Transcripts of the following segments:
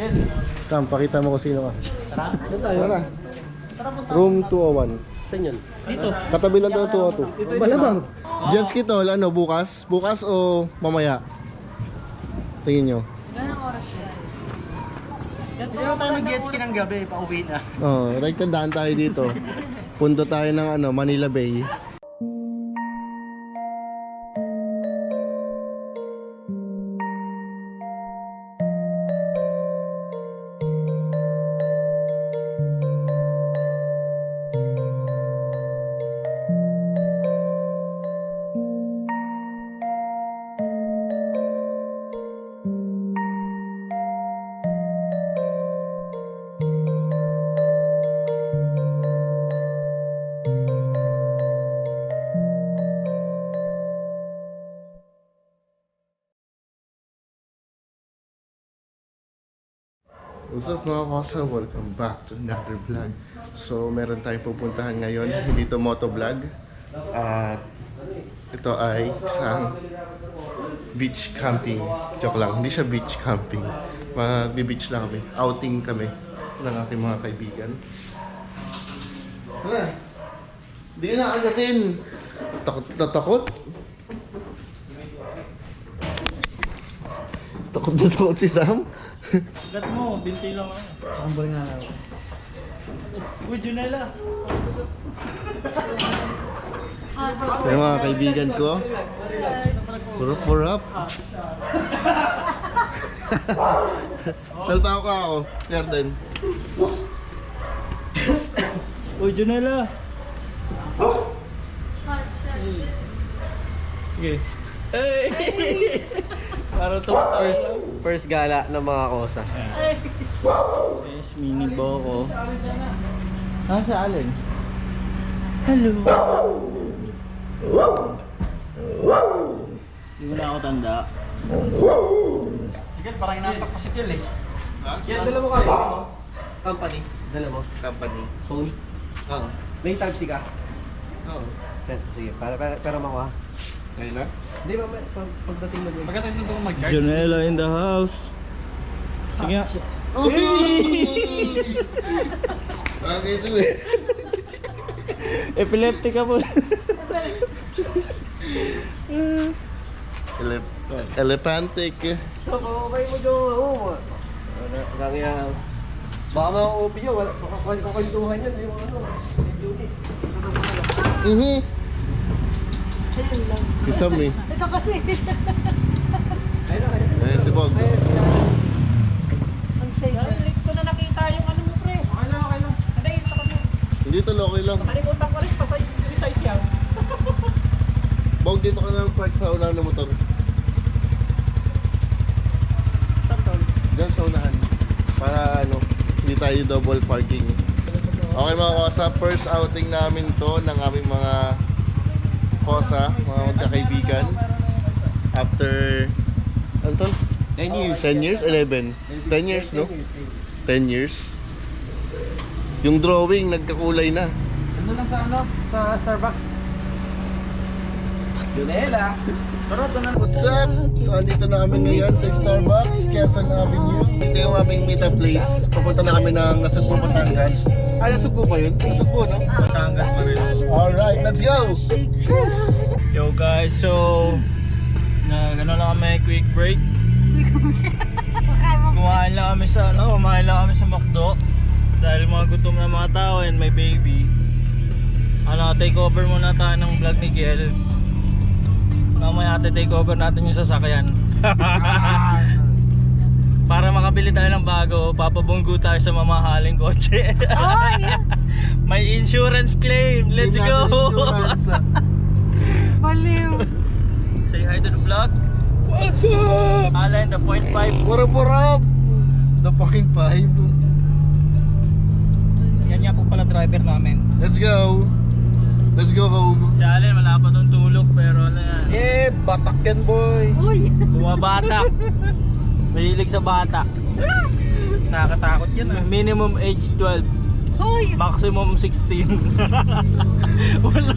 Yan. Sam, pakita mo kung sino ka. Tara. Tara. Room 201. Saan yun? Dito. Katabi lang daw 202. Malamang. Jet ski tol, ano, bukas? Bukas o mamaya? Tingin nyo. Ganang oras yan. Hindi na tayo mag-jet ski ng gabi. Pauwi na. Oh, right tandaan tayo dito. Punto tayo ng ano, Manila Bay. Up mga kasa? Welcome back to another vlog. So, meron tayong pupuntahan ngayon. Hindi to motovlog. At ito ay isang beach camping. Joke lang, hindi siya beach camping. Mag-beach lang kami. Outing kami ng aking mga kaibigan. Hala! Hindi na agatin! Takot na takot! Takot na takot si Sam? Gat mo. Binti lang ako. Sambal nga lang. Uy, Junela. Yung mga kaibigan ko. Purap, purap. Talpa ka ako. Yarden. Uy, Junela. Okay. Hey! Para to first first gala ng mga kosa. Yes, mini boko. Ah, sa alin? Hello. Hindi mo na ako tanda. Sige, parang inapak pa si Kel eh. Yan, dala mo kaya mo. Company. Dala mo. Company. Phone. Oo. May type C ka? Oo. Sige, para, para, para mo na? Hindi ba, pag, pagdating mo dun. Pagkatapos nito mag-card. Janela in the house. Sige nga. Bakit ito eh? Epileptic ka po. Elep elepantic. Kapabay mo dyan. Oo. Kaya, baka ma-OP yun. Wala- Baka kwentuhan yun. Yung ano. unit. Mhm. Si Sam eh. Ito kasi. Eh, si Bog. Ang safe. Narinig ko na nakita yung ano mo pre. Okay lang, okay lang. Hindi, sa kanya. Hindi to okay lang. Nakalimutan ko rin pa size, size yan. Bog, dito ka na park sa unahan ng motor. Santol. Diyan sa unahan. Para ano, hindi tayo double parking. Okay mga kosa, first outing namin to ng aming mga kosa, mga magkakaibigan. After, ano to? 10 years. 10 years? 11? 10 years, no? 10 years. Yung drawing, nagkakulay na. Ano lang sa ano? Sa Starbucks. Junela. Tara, na. What's up? So, andito na kami ngayon sa Starbucks, Quezon Avenue. Ito yung aming meetup place. Pupunta na kami ng Nasugbo, Batangas. Ah, Nasugbo ba yun? Nasugbo, no? Batangas pa rin. Alright, let's go! Yo guys, so na gano'n lang kami quick break. Kumain lang kami sa ano, kumain lang kami sa McDo. Dahil mga gutom na mga tao and may baby. Ano, take over muna tayo ng vlog ni Kiel. Mamaya ate take over natin yung sasakyan. Para makabili tayo ng bago, papabunggo tayo sa mamahaling kotse. Oh, yeah. May insurance claim. Let's go. Baliw. Say hi to the vlog. What's up? Alan, the point five. What up, what up? The fucking five. Yan nga po pala driver namin. Let's go. Let's go home. Si Allen, wala pa tong tulog pero ano yan. Eh, batak yan boy. Uy! Bumabatak. Mahilig sa bata. Nakakatakot yan ah. Minimum age 12. Hoy! Maximum 16. wala,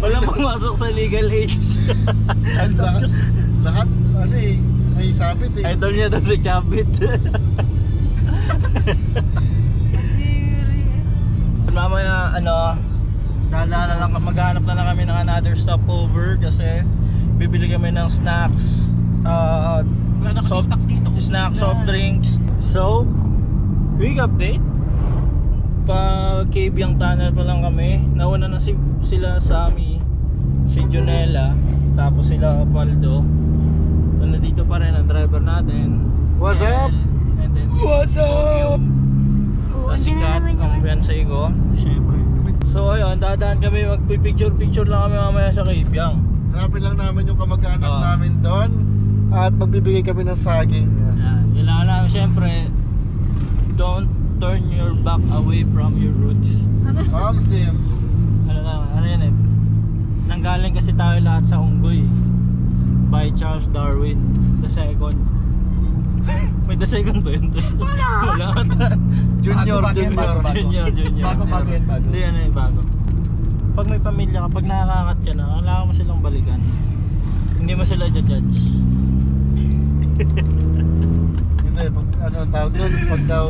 wala pumasok sa legal age. lahat, lahat, ano eh, may sabit eh. Idol niya daw si Chabit. Mamaya, ano, na lang, maghanap na lang kami ng another stopover kasi bibili kami ng snacks, uh, Wala na soft, stock dito. snacks, Na- soft drinks. So, quick update. Pa cave yung tunnel pa lang kami. Nauna na si, sila Sami, si Junella, tapos sila Paldo. So, nandito pa rin ang driver natin. What's up? And, and then si What's up? Oo, Tapos si Kat, ang fiancé ko. Siyempre. So ayun, dadaan kami magpipicture-picture lang kami mamaya sa Kaibyang. Hanapin lang namin yung kamag-anak Oo. namin doon at magbibigay kami ng saging. Yan. Kailangan namin siyempre, don't turn your back away from your roots. Ma'am Sim. Ano na, ano yan eh. Nanggaling kasi tayo lahat sa Unggoy. By Charles Darwin. The second. May the second ba yun? Wala. Wala ata. Junior, Bago, junior. bago. Junior, junior. Bago, bago yan, bago. Hindi, ano yung bago. Pag may pamilya ka, pag nakakakat ka na, kailangan mo silang balikan. Hindi mo sila judge. Hindi, pag ano ang tawag doon, pag daw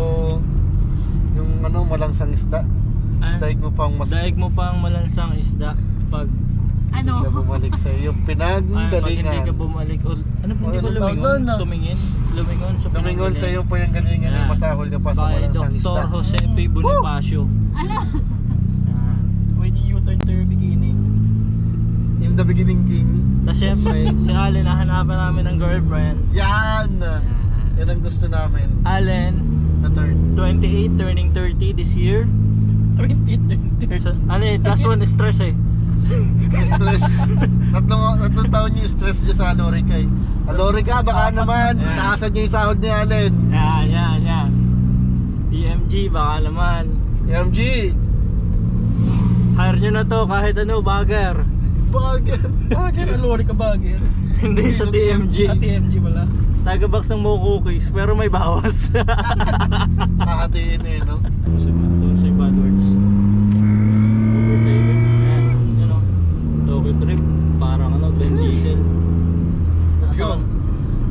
yung ano, malangsang isda. Ah, Daig mo pang mas daig mo pang malansang isda pag hindi ka Ano? bumalik sa iyong ay, pag hindi ka pinanggalingan. bumalik ul ano po hindi ba ano lumingon? ah? Tumingin? Lumingon sa Lumingon sa iyong pinanggalingan Yeah. ay masahol ka pa sa By malangsang isda. Dr. Jose P. Bonifacio. Ano? Ah, when you U-turn to your beginning. In the beginning game. Tapos syempre, si Allen, nahanapan namin ng girlfriend. Yan! Yan ang gusto namin. Allen, The third. 28, turning 30 this year. 20, 20. So, ano eh, last one is stress eh. Stress. tatlong, tatlong taon yung stress niya sa Alorica eh. Alorica, baka naman, Yeah. taasan niyo yung sahod ni Allen. Yan, yan, yan. DMG, baka naman. MG, Hire nyo na to kahit ano, bagger. bagay. Bagger, alori ka bagger. Hindi sa Sa DMG. At TMG wala. Tagabox ng mo cookies, pero may bawas. Hahatiin eh, no? Go.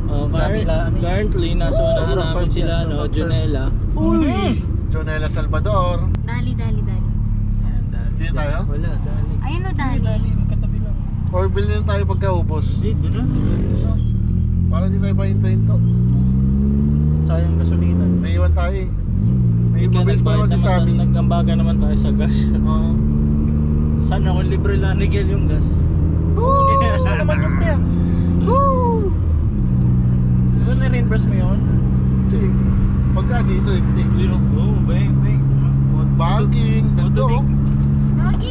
Uh, current, ano yun? currently, nasa unahan namin sila, no. Junela. Uy! Jonela Salvador. Dali, dali, dali. Yan, dali. Di tayo? Wala, dali. Ayun o, dali. Dali, magkatabi lang. Or bilhin tayo pagkaubos. Dito na. Para di tayo pahinto-hinto. Sayang gasolina. May iwan tayo eh. May mabilis pa naman si Sammy. Nag-ambaga naman tayo sa gas. Oo. Sana kung libre lang ni Gel yung gas. Saan naman yung pre? Woo! Di ba na-reimburse mo yun? Sige. Pagka dito, hindi. You know, oh, bang, bang. Bagging, ganda oh. Doggy!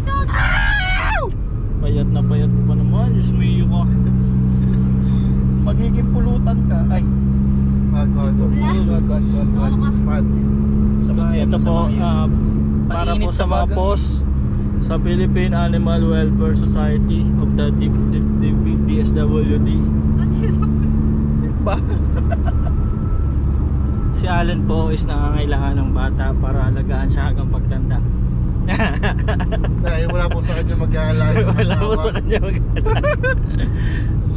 Payat na payat mo pa naman. Diyos mo iyo ka. Magiging pulutan ka. Ay, wag, wag. Oo ka. Bad. Sa ito po, ah, para po sa mga baga. Sa Philippine Animal Welfare Society of the DSWD. Ba? Si Allen po is nangangailangan ng bata para alagaan siya hanggang pagtanda. Dahil wala po sa kanya mag-aalala ng Wala po sa kanya mag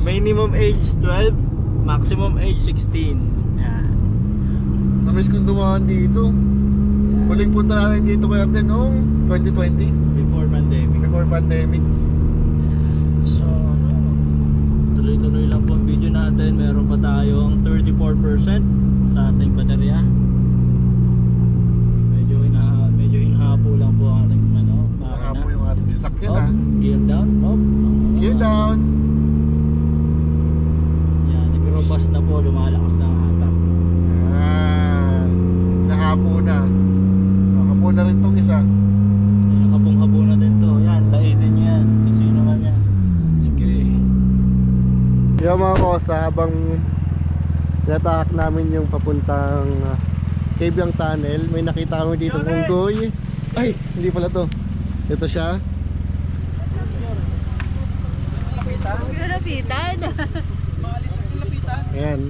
Minimum age 12, maximum age 16. Yan. Namiss kong dumaan dito. Huling punta natin dito kay Arden noong 2020, Before pandemic. So, ano, tuloy-tuloy lang po ang video natin. Meron pa tayong 34% sa ating baterya. Medyo hina medyo hinahapo lang po ang ating ano, Naka makina. po yung ating sasakyan Up, ha. gear down, up. Gear down. Yan, nag-robust na po, lumalakas na ang hatak. Yan. Nahapo na. Nakapo na rin tong isa. Yan, nakapong-habo na din to. Yan, laitin nyo yan. Kasi naman yan. Sige. Kosa, habang tinatahak namin yung papuntang uh, Cabyang Tunnel, may nakita kami dito ng unggoy. Ay, hindi pala to. Ito siya. Lapitan. Ayan.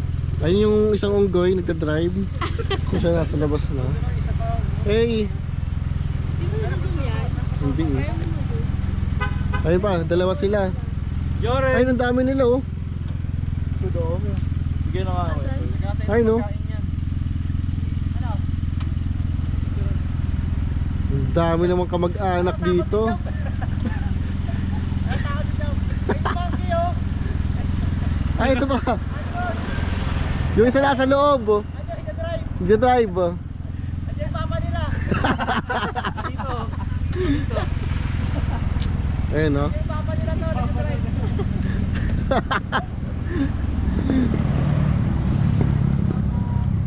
Ayun yung isang unggoy nagda-drive. Yung isa nasa labas na. Hey! Di ba nasa-zoom yan? Hindi eh. Mo? Ayun pa, dalawa sila. Jore! Ayun, ang dami nila oh. Tudo. Bigyan na nga ako. Asan? Ay no. Dami namang kamag-anak dito. Ay, ito ba? Yung isa nasa loob, oh. Nag-drive, oh. Dito. Ayun, no?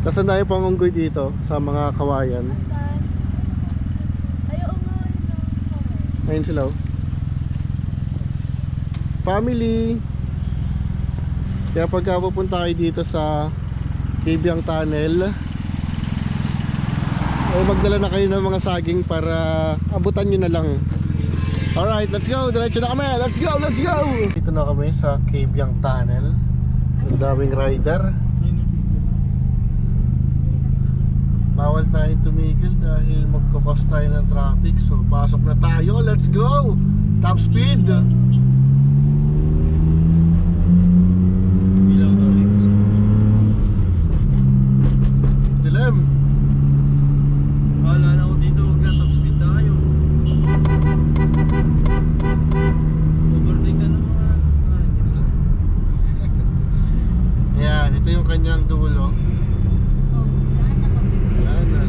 Kasan na yung pamunggoy dito sa mga kawayan. Ayun sila, oh. Family! Kaya pagka pupunta kayo dito sa Kibyang Tunnel, o magdala na kayo ng mga saging para abutan nyo na lang. Alright, let's go! Diretso na kami! Let's go! Let's go! Dito na kami sa Kibyang Tunnel. Ang daming rider. Bawal tayo tumigil dahil magkakos tayo ng traffic. So, pasok na tayo. Let's go! Top speed! Ilaw daw dito. Dilim! Wala ko dito, huwag na top speed tayo. Overtake ka naman. Ay, hindi pala. Ayan, ito yung kanyang dulo. Oh, lahat na mag- Ayan na.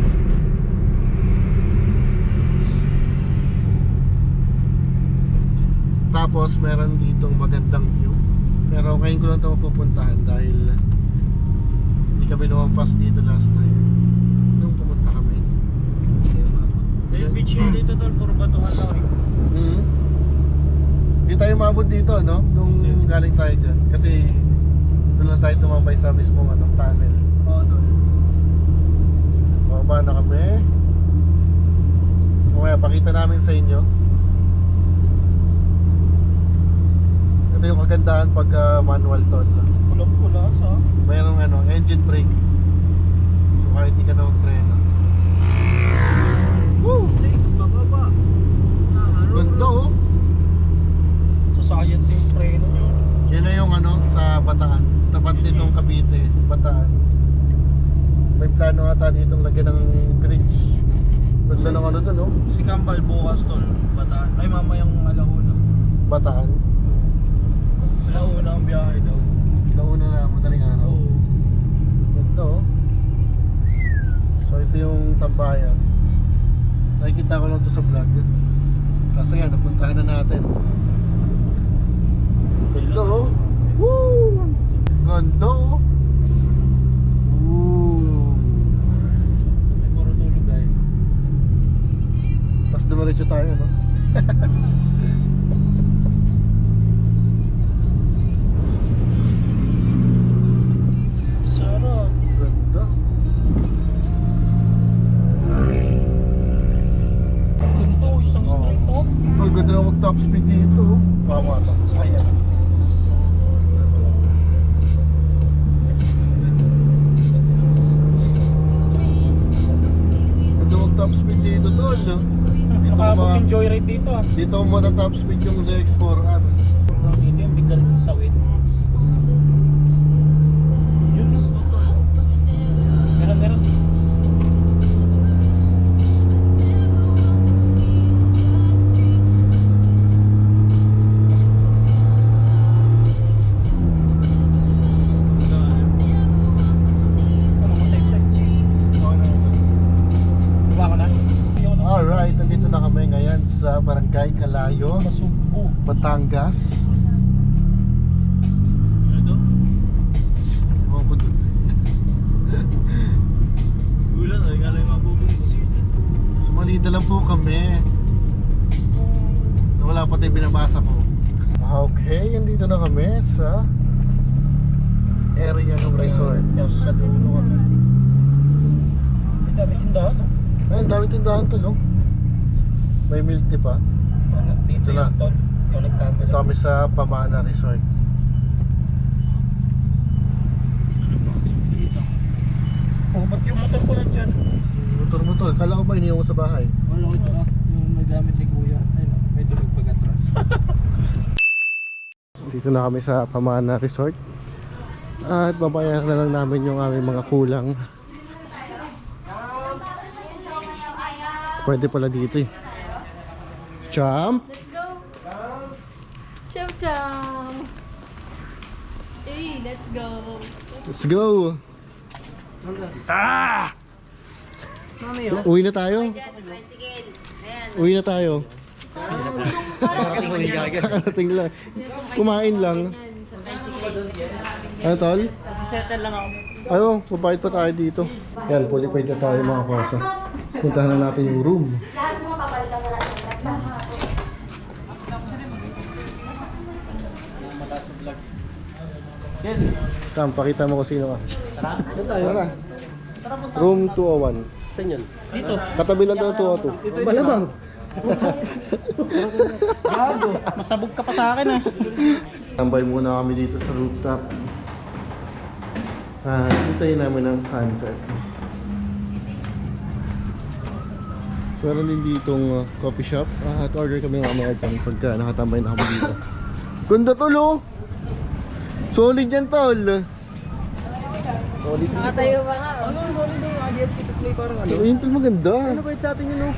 Tapos meron ditong magandang view. Pero ngayon ko lang ito mapupuntahan dahil hindi kami lumampas dito last time. Nung pumunta kami. Yung beach yun dito tol, puro batuhan lang eh. Hmm. Hindi tayo mabot dito, no? Nung galing tayo dyan. Kasi doon lang tayo tumambay sa mismong ano, tunnel. Oo tol. Baba na kami. Mamaya pakita namin sa inyo. Ito yung kagandahan pag ah, manual tol. Pulang-pula sa. Mayroong ano, engine brake. So kahit di ka na magpreno. Woo! Ganda oh. Sasayad yung preno nyo. Yan na yung ano sa Bataan. Tapat nitong Cavite, Bataan. May plano ata ditong lagyan ng bridge. Ganda ng ano dun oh. Si Kambal bukas tol, bataan. Ay mamayang alauna. Bataan. Alauna ang biyahe daw. Nauna na madaling araw. Oo. Ganda oh. So ito yung tambayan. Nakikita ko lang to sa vlog. Tapos ayan, napuntahan na natin. Oh. Woo! Ganda oh. Woo! Tapos dumiretso tayo, no? na mag-top speed dito. oh. Pamasak. Sayang. Ganda mag-top speed dito, tol. no? Dito Nakabot yung joyride dito ah. Dito ko mata-top speed yung ZX4R. Mabubungis. Sumalida lang po kami. Wala pa tayo binabasa ko. Okay, andito na kami sa area ng resort. Kaya sa dulo kami. May dami tindahan. no? Ay, ang dami tindahan to, no? May milk tea pa. Ano, dito Ito na. yung tol. Yung nagkabila. Ito kami sa Pamana Resort. Oh, ba't yung motor ko nandyan? Motor-motor, kala ko ba iniwan mo sa bahay? Wala ko ito ah. Yung nagamit ni kuya. Ayun may tulog pag atras. Dito na kami sa Pamana Resort. At babayaran na lang namin yung aming mga kulang. Pwede pala dito eh. Champ! Chum. Hey, let's go. Let's go! Ah! Yun. Uwi na tayo. Uwi na tayo. Kakarating lang. Kumain lang. Ano tol? Settle lang ako. Ano, mabait pa tayo dito. Yan, paid na tayo mga kosa. Puntahan na natin yung room. Yan. Sam, pakita mo kung sino ka. Tara. Tara. Room 201. Saan yun? Dito. Katabi lang daw 202. Malamang. Gago. Masabog ka pa sa akin ah. Tambay muna kami dito sa rooftop. Ah, hintayin namin ang sunset. Meron din ditong uh, coffee shop. Ah, at order kami ng mga dyan pagka nakatambay na kami dito. Ganda tol oh! Solid yan tol! Solid. Nakatayo ba nga? Ano ang gawin doon? Ah, jet ski, tapos may parang ano. Ayun tol maganda. Ano ba sa atin yun oh?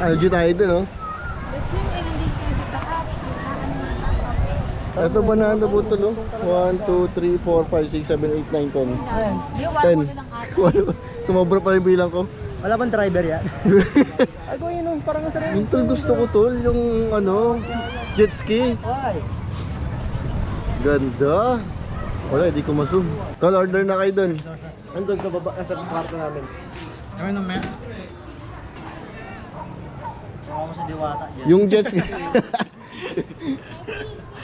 LG tayo dun oh. Yung sa taas. Ito banana po tol oh. 1, 2, 3, 4, 5, 6, 7, 8, 9, 10. Di, one mo lang ata. Sumobra pa yung bilang ko. Wala bang driver yan? Ay, ko yun oh. Parang ang sarili. Yung gusto ko tol, yung ano, jet ski. Ay. Ganda. Wala, hindi ko ma-zoom. Tol, order na kayo dun. Andun sa baba, sa kwarto namin. Kami na may. Ako sa diwata. Yung jet ski.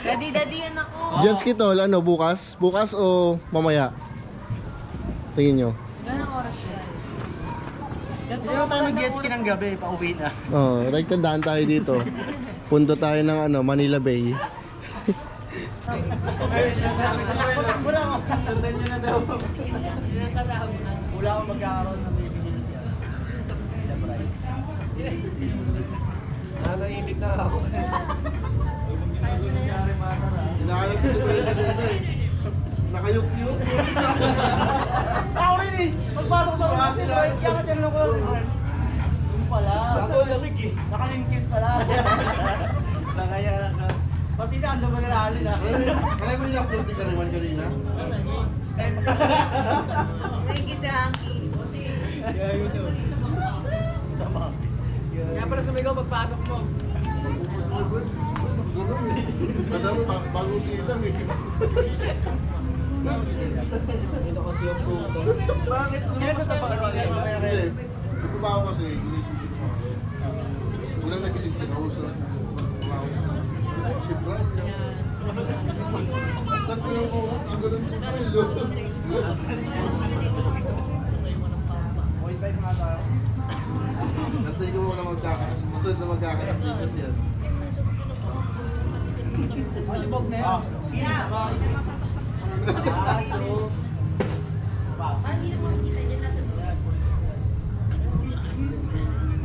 Daddy, daddy yan ako. jet ski tol, ano, bukas? Bukas o mamaya? Tingin nyo. Ganang oras yan. Hindi naman tayo mag-jet ski ng gabi, pauwi na. Oh, right tandaan tayo dito. Punto tayo ng ano, Manila Bay. Wala ako. Sundan niyo na daw. Wala akong magkakaroon ng baby niya. Nanahimik na ako. Inaalas ko Nakayuk-yuk. Ako rin eh! Pagpasok sa mga sila, kaya ka tinanong ko. Yung pala. Ako lamig eh. Nakalingkis pala. Nangaya ka. Pati na, ando mag-aalin ah. Kaya mo yung upload si Kariman kanina? Thank you, Janky. Kaya yun yun. Tama. Kaya pala sumigaw pagpasok mo. Kada mo, bagong silang eh. Ito kasi yung puto. Bakit? Kaya ko pa ano Hindi. Ito ba ako kasi, inisipin ko. Unang nagising si Rose. Si Brian. Tatlo ko, ang ganun five nga tayo. Nantay ko muna magkakakas. Masunod na magkakakas dito siya. Ah, si Bog na yan. Yeah. Ayo. Parang hindi na makikita dyan nasa.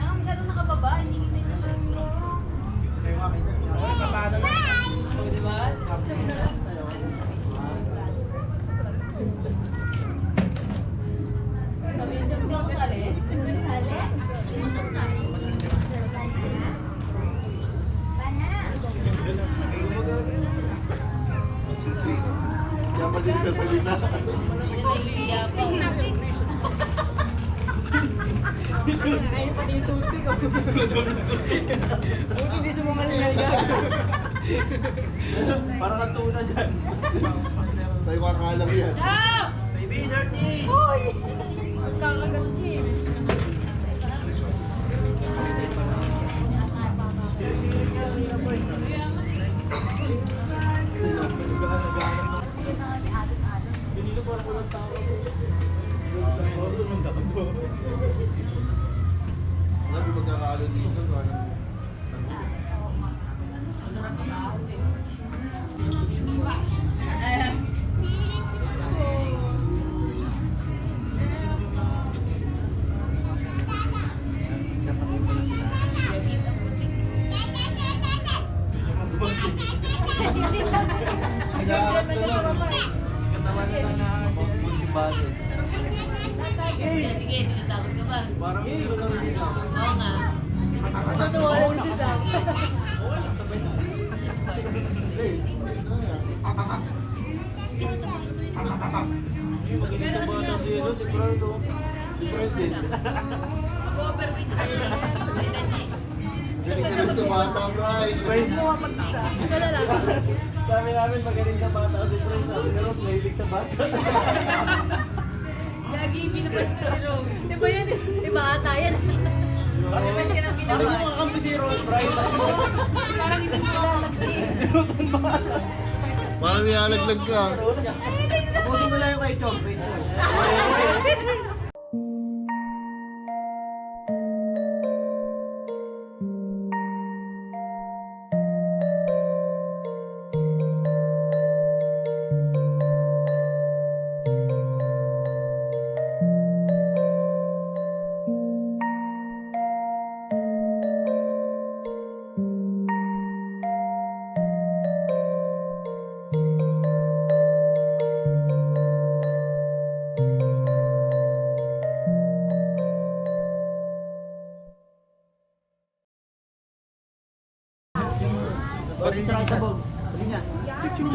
Ang gano'n nakababa, hindi kita yung nasa Kayo nga, Ay, paano na? Di ba? Hindi ako sali. Sali? Kaya Parang ang tuna dyan. Sa'yo kakalang yan. Ah! Baby, dirty! Uy! Kakagat niya. Sabi magkakaalo dito. ano? 감사합니 다. Magaling sa bata si Hilo, si Brando. Pwede. Mag-overweight ka lang. Kailan niya eh. Galing ka sa bata, Bray. Ikaw na lang. Sabi namin magaling sa bata si ni Rose, mahilig sa bata. Lagi na si Rome. Di ba yan? Iba ata yan. Bakit ka nang Ano binapas? mo kakampi si Rose, Brian? Parang. Parang nilalaglag ka. Tapusin mo lang yung kay Chong.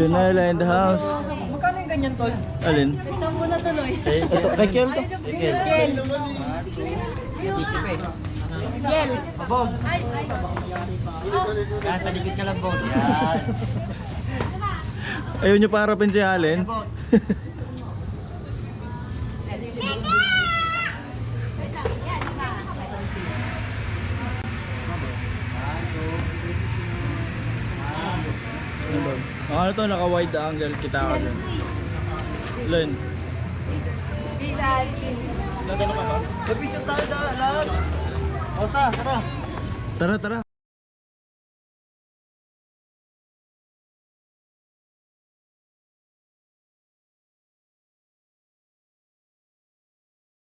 Janela in the house. Magkano yung ganyan, tol? Alin? Ito mo na tuloy. Ito, kay Kel to. Yel! Abog! Ay, ay. Yan, talikit ka lang, Bog. Yan. Ayaw nyo parapin si Allen. Bog. Ano to, naka wide angle kita ka dun. Len. Bisal. May picture tayo da, lahat. Osa, tara. Tara, tara.